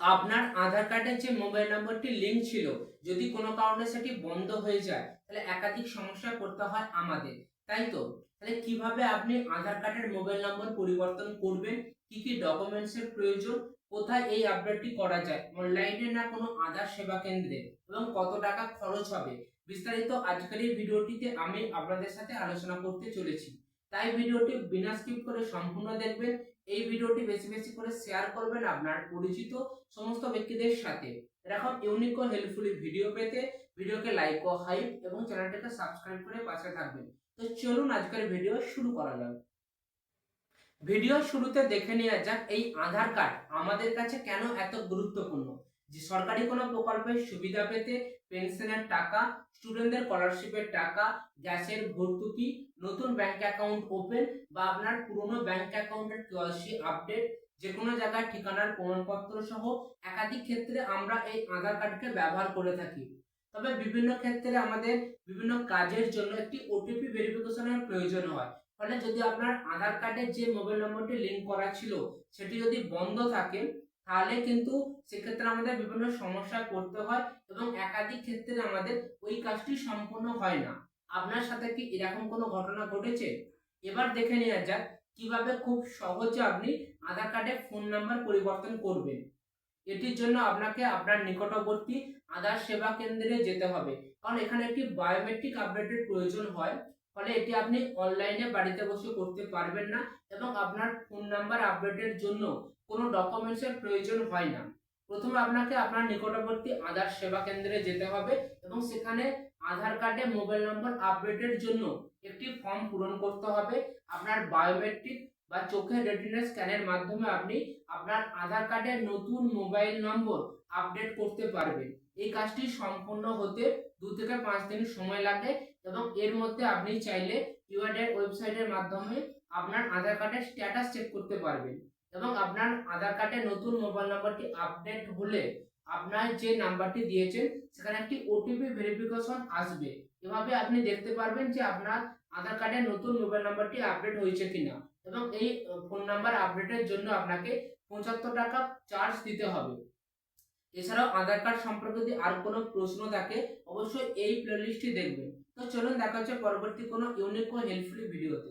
আপনার আধার কার্ডের যে মোবাইল নম্বরটি লিঙ্ক ছিল, যদি কোনো কারণে সেটি বন্ধ হয়ে যায়, তাহলে একাধিক সমস্যা করতে হয় আমাদের, তাই তো? তাহলে কীভাবে আপনি আধার কার্ডের মোবাইল নম্বর পরিবর্তন করবেন? কি কি ডকুমেন্টসের প্রয়োজন? কোথায় এই আপডেটটি করা যায়? অনলাইনে না কোনো আধার সেবা কেন্দ্রে? এবং কত টাকা খরচ হবে? বিস্তারিত আজকের এই ভিডিওটিতে আমি আপনাদের সাথে আলোচনা করতে চলেছি। তাই ভিডিওটি বিনা স্কিপ করে সম্পূর্ণ দেখবেন। এই ভিডিওটি বেশি বেশি করে শেয়ার করবেন আপনার পরিচিত সমস্ত ব্যক্তিদের সাথে। এরকম ইউনিক ও হেল্পফুল ভিডিও পেতে ভিডিওকে লাইক ও হাইপ এবং চ্যানেলটাকে সাবস্ক্রাইব করে পাশে থাকবেন। তো চলুন আজকের ভিডিও শুরু করা যাক। ভিডিও শুরুতে দেখে নেওয়া যাক এই আধার কার্ড আমাদের কাছে কেন এত গুরুত্বপূর্ণ? যে সরকারি কোনো প্রকল্পের সুবিধা পেতে পেনশনের টাকা স্টুডেন্টদের স্কলারশিপের টাকা, গ্যাসের ভর্তুকি, নতুন ব্যাংক অ্যাকাউন্ট ওপেন বা আপনার পুরনো ব্যাংক অ্যাকাউন্টের কেওয়াইসি আপডেট যে কোনো জায়গায় ঠিকানার প্রমাণপত্র সহ একাধিক ক্ষেত্রে আমরা এই আধার কার্ডকে ব্যবহার করে থাকি। তবে বিভিন্ন ক্ষেত্রে আমাদের বিভিন্ন কাজের জন্য একটি ওটিপি ভেরিফিকেশনের প্রয়োজন হয়। ফলে যদি আপনার আধার কার্ডের যে মোবাইল নম্বরটি লিংক করা ছিল, সেটি যদি বন্ধ থাকে তাহলে কিন্তু সেক্ষেত্রে আমাদের বিভিন্ন সমস্যায় পড়তে হয় এবং একাধিক ক্ষেত্রে আমাদের ওই কাজটি সম্পূর্ণ হয় না। আপনার সাথে কি এরকম কোনো ঘটনা ঘটেছে? এবার দেখে নেওয়া যাক কীভাবে খুব সহজে আপনি আধার কার্ডে ফোন নাম্বার পরিবর্তন করবেন। এটির জন্য আপনাকে আপনার নিকটবর্তী আধার সেবা কেন্দ্রে যেতে হবে। কারণ এখানে একটি বায়োমেট্রিক আপডেটের প্রয়োজন হয়। ফলে এটি আপনি অনলাইনে বাড়িতে বসে করতে পারবেন না এবং আপনার ফোন নাম্বার আপডেটের জন্য কোনো ডকুমেন্টসের প্রয়োজন হয় না। প্রথমে আপনাকে আপনার নিকটবর্তী আধার সেবা কেন্দ্রে যেতে হবে এবং সেখানে আধার কার্ডে মোবাইল নম্বর আপডেটের জন্য একটি ফর্ম পূরণ করতে হবে। আপনার বায়োমেট্রিক বা চোখের রেটিনা স্ক্যানের মাধ্যমে আপনি আপনার আধার কার্ডের নতুন মোবাইল নম্বর আপডেট করতে পারবেন। এই কাজটি সম্পূর্ণ হতে দু থেকে পাঁচ দিন সময় লাগে এবং এর মধ্যে আপনি চাইলে ইউআইডের ওয়েবসাইটের মাধ্যমে আপনার আধার কার্ডের স্ট্যাটাস চেক করতে পারবেন এবং আপনার আধার কার্ডের নতুন মোবাইল নাম্বারটি আপডেট হলে আপনার যে নাম্বারটি দিয়েছেন, সেখানে একটি ওটিপি ভেরিফিকেশন আসবে। এভাবে আপনি দেখতে পারবেন যে আপনার আধার কার্ডের নতুন মোবাইল নাম্বারটি আপডেট হয়েছে কিনা এবং এই ফোন নাম্বার আপডেটের জন্য আপনাকে পঁচাত্তর টাকা চার্জ দিতে হবে। এছাড়াও আধার কার্ড সম্পর্কে যদি আর কোনো প্রশ্ন থাকে, অবশ্যই এই প্লেলিস্টটি দেখবেন। তো চলুন, দেখা হচ্ছে পরবর্তী কোনো ইউনিক ও হেল্পফুল ভিডিওতে